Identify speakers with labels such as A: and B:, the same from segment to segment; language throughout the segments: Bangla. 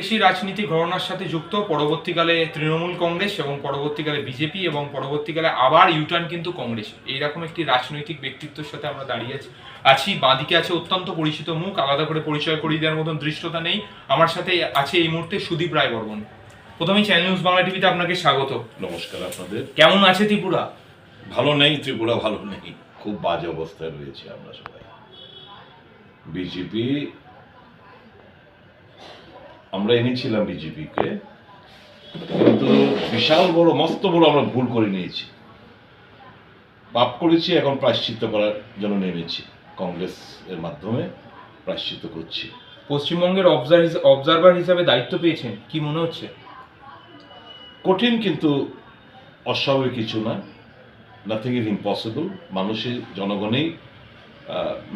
A: দেশি রাজনীতি ঘটনার সাথে যুক্ত। পরবর্তীকালে তৃণমূল কংগ্রেস এবং পরবর্তীকালে বিজেপি এবং পরবর্তীকালে আবার ইউটার্ন কিন্তু কংগ্রেস। এইরকম একটি রাজনৈতিক ব্যক্তিত্বের সাথে আমরা দাঁড়িয়ে আছি আছি। বাঁদিকে আছে অত্যন্ত পরিচিত মুখ আলাদা করে পরিচয় করিয়ে দেওয়ার মতন দৃষ্টতা নেই। আমার সাথে আছে এই মুহূর্তে সুদীপ রায় বর্মন। প্রথমেই চ্যানেল নিউজ বাংলা টিভিতে আপনাকে স্বাগত।
B: নমস্কার আপনাদের।
A: কেমন আছে ত্রিপুরা?
B: ভালো নেই ত্রিপুরা ভালো নেই। খুব বাজে অবস্থায় রয়েছে আমরা সবাই। বিজেপি আমরা এনেছিলাম বিজেপিকে কিন্তু বিশাল বড় মস্ত বড় আমরা ভুল করে নিয়েছি। পাপ করেছি এখন প্রায়শ্চিত্ত করার জন্য নেমেছি। কংগ্রেস এর মাধ্যমে প্রায়শ্চিত্ত করছি।
A: পশ্চিমবঙ্গের অবজারভার হিসাবে দায়িত্ব পেয়েছেন কি মনে হচ্ছে?
B: কঠিন কিন্তু অস্বাভাবিক কিছু না। নাথিং ইজ ইম্পসিবল মানুষের জনগণেই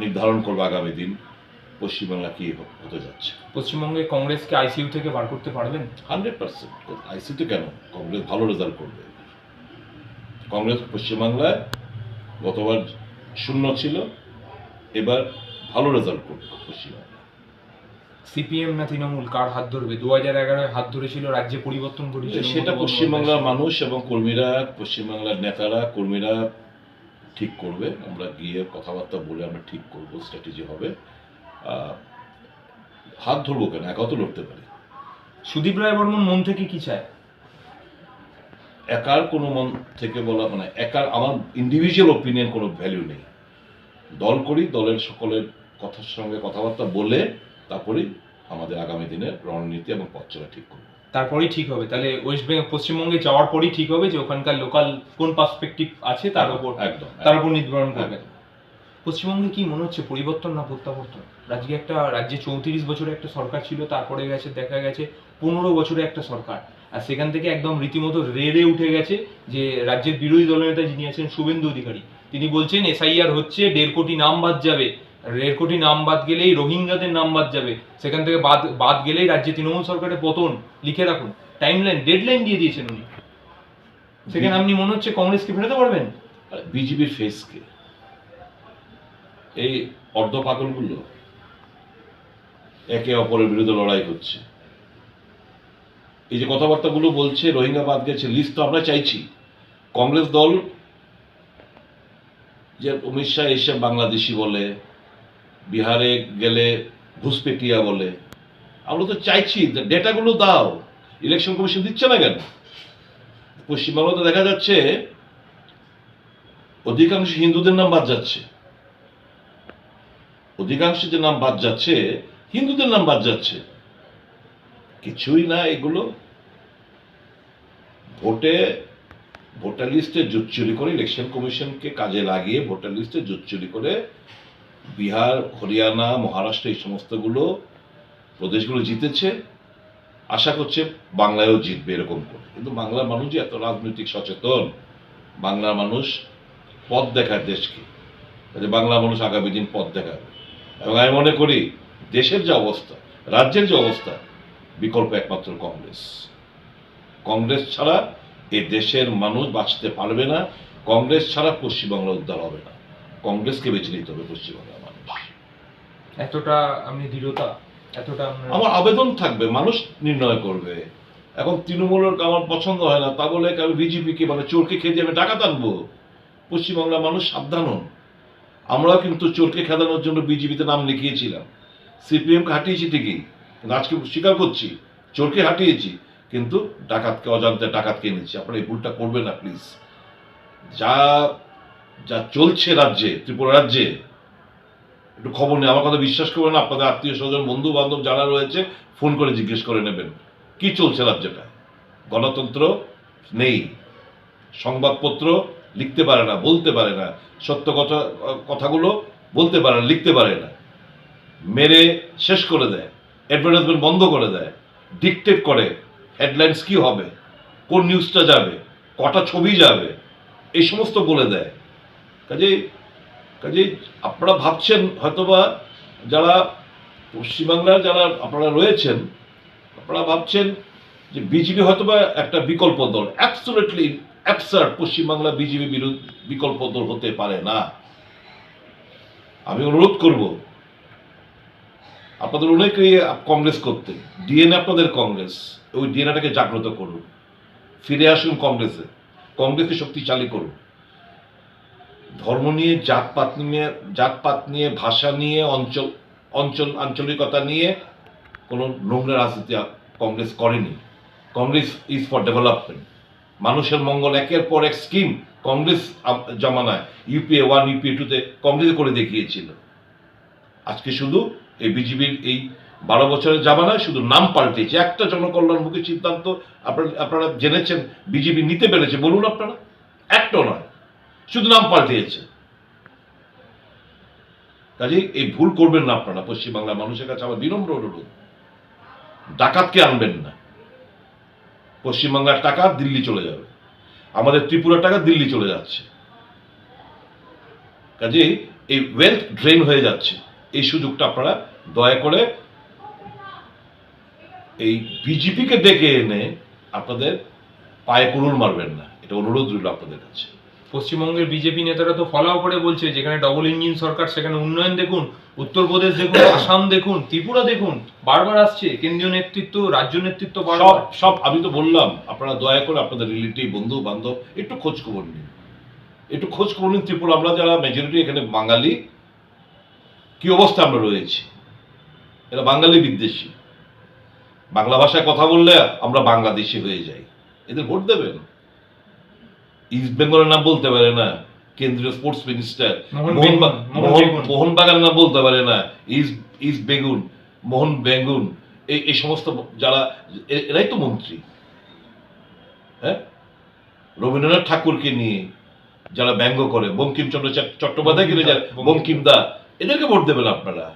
B: নির্ধারণ করবে আগামী দিন। পশ্চিমবাংলা কি হতে যাচ্ছে?
A: পশ্চিমবঙ্গে কংগ্রেসকে আইসিইউ থেকে বার করতে পারবেন?
B: Hundred percent. আইসিতে কেন? কংগ্রেস ভালো রেজাল্ট করবে। কংগ্রেস পশ্চিমবাংলায় গতবার শূন্য ছিল এবার ভালো রেজাল্ট করবে পশ্চিমবাংলা
A: সিপিএম না তৃণমূল? কার হাত ধরবে? দু হাজার এগারোয় হাত ধরেছিল রাজ্যে পরিবর্তন করেছিল।
B: সেটা পশ্চিমবাংলার মানুষ এবং কর্মীরা পশ্চিমবাংলার নেতারা কর্মীরা ঠিক করবে। আমরা গিয়ে কথাবার্তা বলে আমরা ঠিক করব স্ট্র্যাটেজি হবে। হাত ধরবো কেন? একা তো লড়তে পারি।
A: সুদীপ রায় বর্মন মন থেকে কি চায়?
B: একার কোনো মন থেকে বলা মানে একার আমার ইন্ডিভিজুয়াল ওপিনিয়ন কোনো ভ্যালু নেই। দল করি দলের সকলের কথার সঙ্গে কথাবার্তা বলে তারপরেই আমাদের আগামী দিনের রণনীতি এবং পথ চলা ঠিক করব।
A: তারপরেই ঠিক হবে। তাহলে ওয়েস্ট বেঙ্গল পশ্চিমবঙ্গে যাওয়ার পরেই ঠিক হবে যে ওখানকার লোকাল কোন পার্সপেক্টিভ আছে তার উপর
B: একদম
A: তার উপর নির্ধারণ করবে। পশ্চিমবঙ্গে কি মনে হচ্ছে পরিবর্তন না প্রত্যাবর্তন? রাজ্যে একটা রাজ্যে চৌত্রিশ বছরে একটা সরকার ছিল তারপরে গেছে দেখা গেছে পনেরো বছরে একটা সরকার। আর সেখান থেকে একদম রীতিমতো রেড়ে উঠে গেছে যে রাজ্যের বিরোধী দলনেতা যিনি আছেন শুভেন্দু অধিকারী তিনি বলছেন এসআইআর হচ্ছে দেড় কোটি নাম বাদ যাবে। দেড় কোটি নাম বাদ গেলেই রোহিঙ্গাদের নাম বাদ যাবে। সেখান থেকে বাদ বাদ গেলেই রাজ্যে তৃণমূল সরকারের পতন লিখে রাখুন। টাইমলাইন ডেডলাইন দিয়ে দিয়েছেন উনি। সেখানে আপনি মনে হচ্ছে কংগ্রেসকে ফেরাতে পারবেন?
B: বিজেপির ফেসকে এই অর্ধ পাগলগুলো একে অপরের বিরুদ্ধে লড়াই করছে। এই যে কথাবার্তাগুলো বলছে, রোহিঙ্গা বাদ গেছে লিস্ট তো আমরা চাইছি। কংগ্রেস দল যে অমিত শাহ এসে বাংলাদেশি বলে, বিহারে গেলে ঘুষপেটিয়া বলে, আমরা তো চাইছি ডেটাগুলো দাও। ইলেকশন কমিশন দিচ্ছে না কেন? পশ্চিমবাংলাতে দেখা যাচ্ছে, অধিকাংশ হিন্দুদের নাম বাদ যাচ্ছে। অধিকাংশ যে নাম বাদ যাচ্ছে, হিন্দুদের নাম বাদ যাচ্ছে। কিছুই না এগুলো। ভোটে, ভোটার লিস্টে জোট চুরি করে ইলেকশন কমিশনকে কাজে লাগিয়ে ভোটার লিস্টে জোট চুরি করে বিহার, হরিয়ানা, মহারাষ্ট্র এই সমস্তগুলো প্রদেশগুলো জিতেছে। আশা করছে বাংলায়ও জিতবে এরকম করে। কিন্তু বাংলার মানুষ যে এত রাজনৈতিক সচেতন, বাংলার মানুষ পথ দেখায় দেশকে। বাংলা মানুষ আগামী দিন পথ দেখাবে। এবং আমি মনে করি দেশের যে অবস্থা রাজ্যের যে অবস্থা বিকল্প একমাত্র কংগ্রেস। কংগ্রেস ছাড়া এ দেশের মানুষ বাঁচতে পারবে না কংগ্রেস ছাড়া পশ্চিমবাংলা উদ্ধার হবে না। কংগ্রেসকে বেছে নিতে হবে পশ্চিমবাংলার মানুষ।
A: এতটা আপনি দৃঢ়তা এতটা
B: আমার আবেদন থাকবে মানুষ নির্ণয় করবে। এখন তৃণমূলের আমার পছন্দ হয় না তা বলে আমি বিজেপিকে মানে চোরকে খেয়ে দিয়ে আমি টাকা টানবো? পশ্চিমবাংলার মানুষ সাবধান হন। আমরাও কিন্তু চোরকে খেদানোর জন্য বিজেপিতে নাম লিখিয়েছিলাম। সিপিএমকে হাঁটিয়েছি ঠিকই আজকে স্বীকার করছি, চোরকে হাঁটিয়েছি, কিন্তু ডাকাতকে, অজান্তে ডাকাতকে এনেছি। আপনারা এই ভুলটা করবেন না, প্লিজ। যা যা চলছে রাজ্যে, ত্রিপুরা রাজ্যে, একটু খবর নেই আমার কথা বিশ্বাস করবেন আপনাদের আত্মীয় স্বজন বন্ধু বান্ধব যারা রয়েছে, ফোন করে জিজ্ঞেস করে নেবেন, কি চলছে রাজ্যটা? গণতন্ত্র নেই, সংবাদপত্র লিখতে পারে না, বলতে পারে না। সত্য কথা, কথাগুলো বলতে পারে না, লিখতে পারে না। মেরে শেষ করে দেয় অ্যাডভার্টাইজমেন্ট বন্ধ করে দেয় ডিকটেট করে হেডলাইন্স কি হবে, কোন নিউজটা যাবে, কটা ছবি যাবে, এই সমস্ত বলে দেয়। কাজেই কাজেই আপনারা ভাবছেন হয়তোবা যারা পশ্চিমবাংলার যারা আপনারা রয়েছেন, আপনারা ভাবছেন যে বিজেপি হয়তোবা একটা বিকল্প দল অ্যাবসোলিটলি অ্যাবসার্ড পশ্চিমবাংলা বিজেপি বিরোধ বিকল্প দল হতে পারে না। আমি অনুরোধ করব, আপনাদের অনেকেই কংগ্রেস করতে। ডিএনএ আপনাদের কংগ্রেস, ওই ডিএনএটাকে জাগ্রত করুন। ফিরে আসুন কংগ্রেসে। কংগ্রেসকে শক্তিশালী করুন। ধর্ম নিয়ে, জাতপাত নিয়ে জাতপাত নিয়ে, ভাষা নিয়ে, অঞ্চল অঞ্চল, আঞ্চলিকতা নিয়ে কোনো নোংরা রাজনীতি কংগ্রেস করেনি। কংগ্রেস ইজ ফর ডেভেলপমেন্ট মানুষের মঙ্গল একের পর এক স্কিম কংগ্রেস জমানায় ইউপিএ ওয়ান ইউপিএ টুতে কংগ্রেস করে দেখিয়েছিল। আজকে শুধু এই বিজেপির এই বারো বছরের জামানায় শুধু নাম পাল্টেছে। একটা জনকল্যাণমুখী সিদ্ধান্ত আপনারা আপনারা জেনেছেন, বিজেপি নিতে পেরেছে। বলুন আপনারা, একটাও নয়, শুধু নাম পাল্টিয়েছে কাজে এই ভুল করবেন না আপনারা। পশ্চিমবাংলার মানুষের কাছে আমার বিনম্র অনুরোধ। ডাকাতকে আনবেন না। পশ্চিমবাংলার টাকা দিল্লি চলে যাবে। আমাদের ত্রিপুরার টাকা দিল্লি চলে যাচ্ছে। কাজে এই ওয়েলথ ড্রেন হয়ে যাচ্ছে। এই সুযোগটা আপনারা দয়া করে এই বিজেপিকে ডেকে এনে আপনাদের পায়ে কুড়ুল মারবেন না। এটা অনুরোধ রইল আপনাদের কাছে।
A: পশ্চিমবঙ্গের বিজেপি নেতারা তো ফলাও করে বলছে যেখানে ডবল ইঞ্জিন সরকার সেখানে উন্নয়ন দেখুন উত্তরপ্রদেশ দেখুন আসাম দেখুন ত্রিপুরা দেখুন বারবার আসছে কেন্দ্রীয় নেতৃত্ব রাজ্য নেতৃত্ব
B: সব
A: বারবার।
B: সব আমি তো বললাম আপনারা দয়া করে আপনাদের রিলেটিভ বন্ধু বান্ধব একটু খোঁজ খবর নিন। একটু খোঁজ খবর নিন ত্রিপুরা আমরা যারা মেজরিটি এখানে বাঙালি কি অবস্থা আমরা রয়েছি? এরা বাঙালি বিদ্বেষী। বাংলা ভাষায় কথা বললে আমরা বাংলাদেশি হয়ে যাই। এদের ভোট দেবেন? ইস্ট বেঙ্গলের নাম বলতে পারে না কেন্দ্রীয় স্পোর্টস মিনিস্টার
A: মোহন বেগুন,
B: নাম বলতে পারে না ইস ইস বেগুন মোহন বেগুন। এই এই সমস্ত যারা এরাই তো মন্ত্রী। হ্যাঁ? রবীন্দ্রনাথ ঠাকুরকে নিয়ে যারা ব্যঙ্গ করে বঙ্কিমচন্দ্র চট- চট্টোপাধ্যায় কিনে যারা বঙ্কিম দা এদেরকে ভোট দেবেন আপনারা।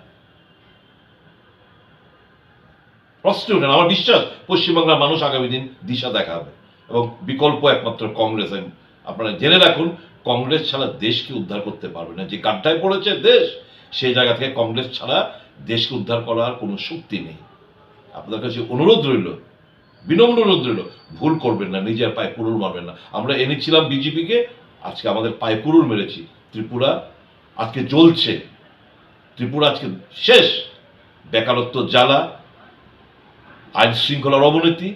B: প্রশ্ন ওঠেন আমার বিশ্বাস পশ্চিমবাংলার মানুষ আগামী দিন দিশা দেখাবে এবং বিকল্প একমাত্র কংগ্রেস আপনারা জেনে রাখুন, কংগ্রেস ছাড়া দেশকে উদ্ধার করতে পারবে না। যে গাড্ডায় পড়েছে দেশ, সেই জায়গা থেকে কংগ্রেস ছাড়া দেশকে উদ্ধার করার কোনো শক্তি নেই। আপনাদের কাছে অনুরোধ রইল, বিনম্র অনুরোধ রইল, ভুল করবেন না, নিজের পায়ে কুড়ুল মারবেন না। আমরা এনেছিলাম বিজেপিকে, আজকে আমাদের পায়ে কুড়ুল মেরেছি। ত্রিপুরা আজকে জ্বলছে, ত্রিপুরা আজকে শেষ। বেকারত্ব জ্বালা আইন শৃঙ্খলার অবনতি,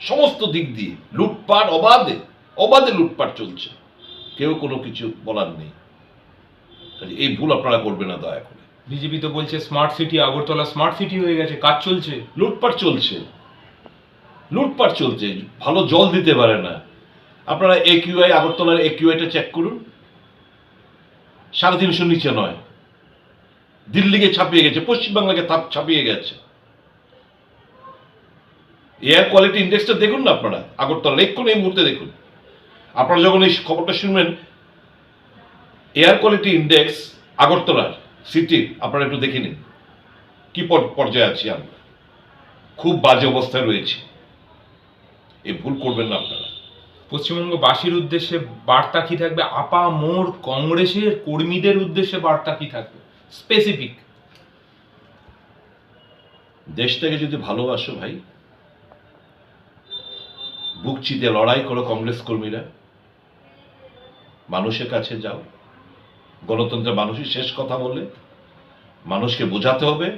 B: সমস্ত দিক দিয়ে, লুটপাট অবাধে। অবাধে লুটপাট চলছে। কেউ কোনো কিছু বলার নেই। এই ভুল আপনারা করবেন না দয়া করে।
A: বিজেপি তো বলছে smart city Agartala smart city হয়ে গেছে কাজ চলছে।
B: লুটপাট চলছে। লুটপাট চলছে ভালো জল দিতে পারে না। আপনারা একিউআই আগরতলার একিউআইটা চেক করুন। সাড়ে তিনশো নিচে নয়। দিল্লিকে ছাপিয়ে গেছে পশ্চিমবাংলাকে ছাপিয়ে গেছে। এয়ার কোয়ালিটি ইন্ডেক্সটা দেখুন না আপনারা? আগরতলা এক্ষুনি এই মুহূর্তে দেখুন। আপনারা যখন এই খবরটা শুনবেন এয়ার কোয়ালিটি ইন্ডেক্স আগরতলার সিটি আপনারা একটু দেখে নিন। কি পর- পর্যায়ে আছি আমরা? খুব বাজে অবস্থায় রয়েছে। এই ভুল করবেন না আপনারা।
A: পশ্চিমবঙ্গবাসীর উদ্দেশ্যে বার্তা কি থাকবে? আপা মোর কংগ্রেসের কর্মীদের উদ্দেশ্যে বার্তা কি থাকবে? স্পেসিফিক
B: দেশটাকে যদি ভালোবাসো ভাই বুক চিতে লড়াই করো কংগ্রেস কর্মীরা। মানুষের কাছে যাও। গণতন্ত্রের মানুষই শেষ কথা বলে মানুষকে বোঝাতে হবে।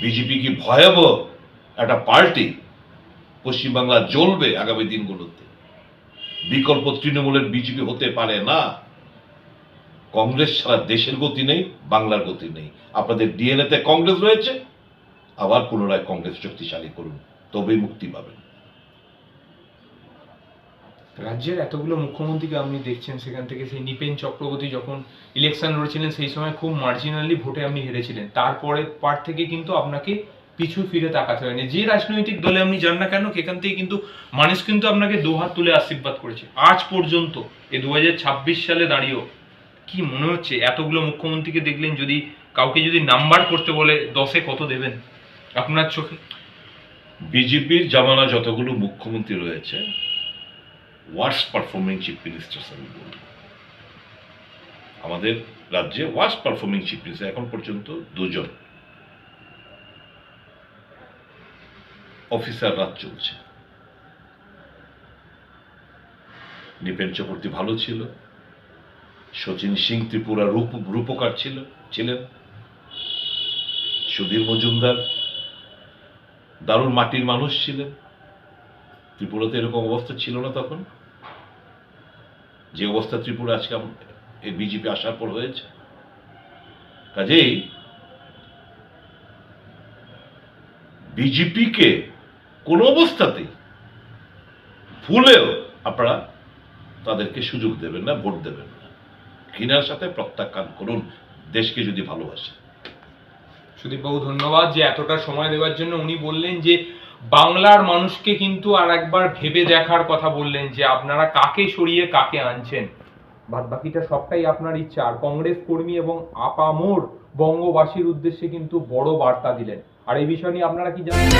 B: বিজেপি কি ভয়াবহ একটা পার্টি পশ্চিমবাংলা জ্বলবে আগামী দিনগুলোতে? বিকল্প তৃণমূলের বিজেপি হতে পারে না। কংগ্রেস ছাড়া দেশের গতি নেই, বাংলার গতি নেই। আপনাদের ডিএনএতে কংগ্রেস রয়েছে, আবার পুনরায় কংগ্রেস শক্তিশালী করুন। তবেই মুক্তি পাবেন।
A: রাজ্যের এতগুলো মুখ্যমন্ত্রীকে আপনি দেখছেন, সেখান থেকে সেই নিপেন চক্রবর্তী যখন ইলেকশন লড়ছিলেন, সেই সময় খুব মার্জিনালি ভোটে আপনি হেরেছিলেন। তারপরে পার থেকে কিন্তু আপনাকে পিছু ফিরে তাকাতে হয়নি। যে রাজনৈতিক দলে আপনি যান না কেন, সেখান থেকে কিন্তু মানুষ কিন্তু আপনাকে দুহাত তুলে আশীর্বাদ করেছে। আজ পর্যন্ত এই দু সালে দাঁড়িয়েও কি মনে হচ্ছে? এতগুলো মুখ্যমন্ত্রীকে দেখলেন যদি কাউকে যদি নাম্বার করতে বলে, দশে কত দেবেন? আপনার চোখে?
B: বিজেপির জামানা যতগুলো মুখ্যমন্ত্রী রয়েছে ওয়ার্স্ট পারফর্মিং চিফ মিনিস্টার আমি বলব আমাদের রাজ্যে ওয়ার্স্ট পারফর্মিং চিফ মিনিস্টার এখন পর্যন্ত দুজন অফিসার রাজ চলছে। নিপেন চক্রবর্তী ভালো ছিল শচীন সিং ত্রিপুরা রূপ, রূপকার ছিল, ছিলেন। সুধীর মজুমদার দারুণ মাটির মানুষ ছিলেন। ত্রিপুরাতে এরকম অবস্থা ছিল না তখন? যে অবস্থা ত্রিপুরা আজকে এই বিজেপি আসার পর হয়েছে। কাজেই বিজেপিকে কোনো অবস্থাতেই ভুলেও আপনারা তাদেরকে সুযোগ দেবেন না, ভোট দেবেন না। ঘৃণার সাথে প্রত্যাখ্যান করুন, দেশকে যদি ভালোবাসে।
A: সুদীপবাবু, ধন্যবাদ যে এতটা সময় দেওয়ার জন্য। উনি বললেন যে বাংলার মানুষকে কিন্তু আর একবার ভেবে দেখার কথা বললেন যে আপনারা কাকে সরিয়ে কাকে আনছেন। বাদ বাকিটা সবটাই আপনার ইচ্ছা। আর কংগ্রেস কর্মী এবং আপামোর বঙ্গবাসীর উদ্দেশ্যে কিন্তু বড় বার্তা দিলেন। আর এই বিষয় নিয়ে আপনারা কি জানেন?